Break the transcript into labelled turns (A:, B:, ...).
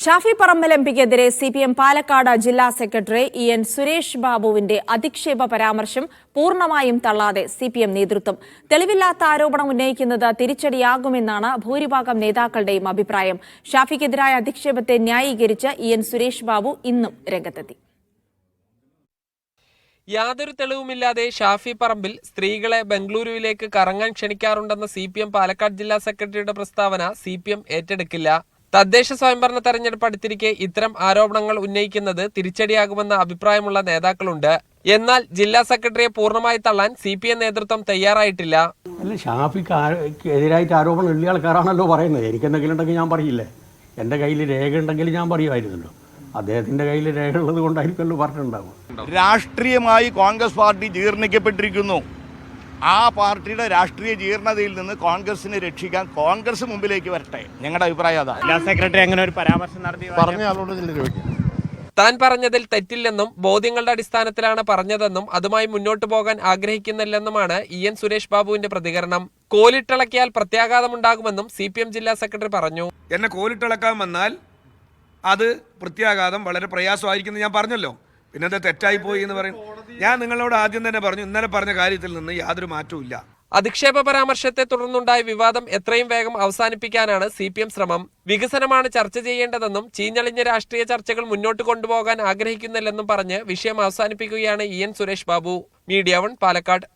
A: Shafi Parambil M പിക്കെതിരെ C P M Palakkad ജില്ലാ secretary E N Suresh ബാബുവിന്റെ അധിക്ഷേപ പരാമർശം പൂർണമായും തള്ളാതെ സി പി എം നേതൃത്വം. തെളിവില്ലാത്ത ആരോപണം ഉന്നയിക്കുന്നത് തിരിച്ചടിയാകുമെന്നാണ് ഭൂരിഭാഗം നേതാക്കളുടെയും അഭിപ്രായം. ഷാഫിക്കെതിരായ അധിക്ഷേപത്തെ ന്യായീകരിച്ച് ഇ എൻ സുരേഷ് ബാബു ഇന്നും രംഗത്തെത്തി.
B: യാതൊരു തെളിവുമില്ലാതെ ഷാഫി പറമ്പിൽ സ്ത്രീകളെ ബംഗളൂരുവിലേക്ക് കറങ്ങാൻ ക്ഷണിക്കാറുണ്ടെന്ന സി പി എം പാലക്കാട് ജില്ലാ സെക്രട്ടറിയുടെ പ്രസ്താവന സി പി എം ഏറ്റെടുക്കില്ല. തദ്ദേശ സ്വയംഭരണ തെരഞ്ഞെടുപ്പ് അടുത്തിരിക്കെ ഇത്തരം ആരോപണങ്ങൾ ഉന്നയിക്കുന്നത് തിരിച്ചടിയാകുമെന്ന അഭിപ്രായമുള്ള നേതാക്കളുണ്ട്. എന്നാൽ ജില്ലാ സെക്രട്ടറിയെ പൂർണമായി തള്ളാൻ സി പി എം നേതൃത്വം തയ്യാറായിട്ടില്ല.
C: അല്ല ഷാഫിക്ക് എതിരായിട്ട് ആരോപണം ഉള്ള ആൾക്കാരാണല്ലോ പറയുന്നത്. എനിക്ക് എന്തെങ്കിലും ഉണ്ടെങ്കിൽ ഞാൻ പറയില്ലേ? എന്റെ കയ്യിൽ രേഖ ഉണ്ടെങ്കിൽ ഞാൻ പറയുമായിരുന്നല്ലോ. അദ്ദേഹത്തിന്റെ കയ്യിൽ രേഖ ഉള്ളത് കൊണ്ടായിരിക്കുമല്ലോ പറഞ്ഞിട്ടുണ്ടാവും
D: രാഷ്ട്രീയമായി കോൺഗ്രസ് പാർട്ടി ജീർണിക്കപ്പെട്ടിരിക്കുന്നു. ആ പാർട്ടിയുടെ രാഷ്ട്രീയ ജീർണതയിൽ നിന്ന് കോൺഗ്രസിനെ രക്ഷിക്കാൻ കോൺഗ്രസ് മുമ്പിലേക്ക് വരട്ടെ. ഞങ്ങളുടെ അഭിപ്രായം അതാ.
E: ജില്ലാ സെക്രട്ടറി അങ്ങനെ ഒരു പരാമർശം നടത്തി
F: പറഞ്ഞ ആളോട് ചോദിക്കാം
B: താൻ പറഞ്ഞതിൽ തെറ്റില്ലെന്നും ബോധ്യങ്ങളുടെ അടിസ്ഥാനത്തിലാണ് പറഞ്ഞതെന്നും അതുമായി മുന്നോട്ടു പോകാൻ ആഗ്രഹിക്കുന്നില്ലെന്നുമാണ് ഇ എൻ സുരേഷ് ബാബുവിന്റെ പ്രതികരണം. കോലിട്ടിളക്കിയാൽ പ്രത്യാഘാതമുണ്ടാകുമെന്നും സി പി എം ജില്ലാ സെക്രട്ടറി പറഞ്ഞു.
G: എന്നെ കോലിട്ടിളക്കാൻ വന്നാൽ അത് പ്രത്യാഘാതം വളരെ പ്രയാസമായിരിക്കും ഞാൻ പറഞ്ഞല്ലോ. പിന്നെ അത് തെറ്റായി പോയി എന്ന് പറയും. ഞാൻ നിങ്ങളോട് ആദ്യം തന്നെ പറഞ്ഞു ഇന്നലെ പറഞ്ഞ കാര്യത്തിൽ നിന്ന് യാതൊരു മാറ്റവും ഇല്ല.
B: അധിക്ഷേപ പരാമർശത്തെ തുടർന്നുണ്ടായ വിവാദം എത്രയും വേഗം അവസാനിപ്പിക്കാനാണ് സി പി എം ശ്രമം. വികസനമാണ് ചർച്ച ചെയ്യേണ്ടതെന്നും ചീഞ്ഞളിഞ്ഞ രാഷ്ട്രീയ ചർച്ചകൾ മുന്നോട്ട് കൊണ്ടുപോകാൻ ആഗ്രഹിക്കുന്നില്ലെന്നും പറഞ്ഞ് വിഷയം അവസാനിപ്പിക്കുകയാണ് E N Suresh Babu. Media one Palakkad.